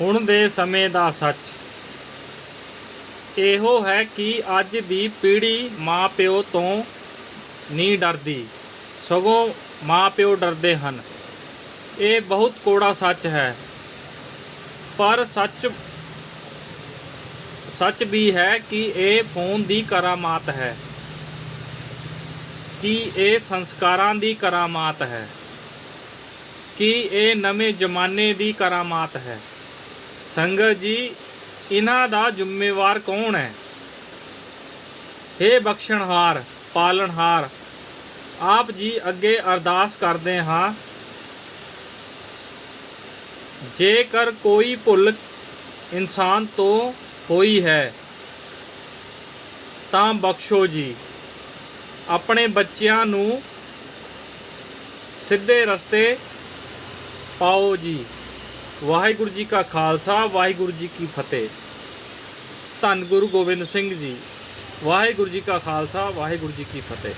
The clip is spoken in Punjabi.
ਹੁਣ ਦੇ ਸਮੇਂ ਦਾ ਸੱਚ। ਇਹੋ ਹੈ ਕਿ ਅੱਜ ਦੀ ਪੀੜ੍ਹੀ ਮਾਂ ਪਿਓ ਤੋਂ ਨਹੀਂ ਡਰਦੀ। ਸਗੋਂ ਮਾਂ ਪਿਓ ਡਰਦੇ ਹਨ। ਇਹ ਬਹੁਤ ਕੋੜਾ ਸੱਚ ਹੈ। ਪਰ ਸੱਚ ਸੱਚ ਵੀ ਹੈ ਕਿ ਇਹ ਫੋਨ ਦੀ ਕਰਾਮਾਤ ਹੈ। ਕਿ ਇਹ ਸੰਸਕਾਰਾਂ ਦੀ ਕਰਾਮਾਤ ਹੈ। ਕਿ ਇਹ ਨਵੇਂ ਜ਼ਮਾਨੇ ਦੀ ਕਰਾਮਾਤ ਹੈ। ਸੰਗਤ ਜੀ, ਇਹਨਾਂ ਦਾ ਜ਼ਿੰਮੇਵਾਰ ਕੌਣ ਹੈ? हे ਬਖਸ਼ਣਹਾਰ, ਪਾਲਣਹਾਰ, ਆਪ ਜੀ ਅੱਗੇ ਅਰਦਾਸ ਕਰਦੇ ਹਾਂ। ਜੇਕਰ ਕੋਈ ਭੁੱਲ ਇਨਸਾਨ ਤੋਂ ਹੋਈ ਹੈ, ਤਾਂ ਬਖਸ਼ੋ ਜੀ। ਆਪਣੇ ਬੱਚਿਆਂ ਨੂੰ ਸਿੱਧੇ ਰਸਤੇ ਪਾਓ ਜੀ। ਵਾਹਿਗੁਰੂ ਜੀ ਕਾ ਖਾਲਸਾ, ਵਾਹਿਗੁਰੂ ਜੀ ਕੀ ਫਤਿਹ। ਧੰਨ ਗੁਰੂ ਗੋਬਿੰਦ ਸਿੰਘ ਜੀ, ਵਾਹਿਗੁਰੂ ਜੀ ਕਾ ਖਾਲਸਾ, ਵਾਹਿਗੁਰੂ ਜੀ ਕੀ ਫਤਿਹ।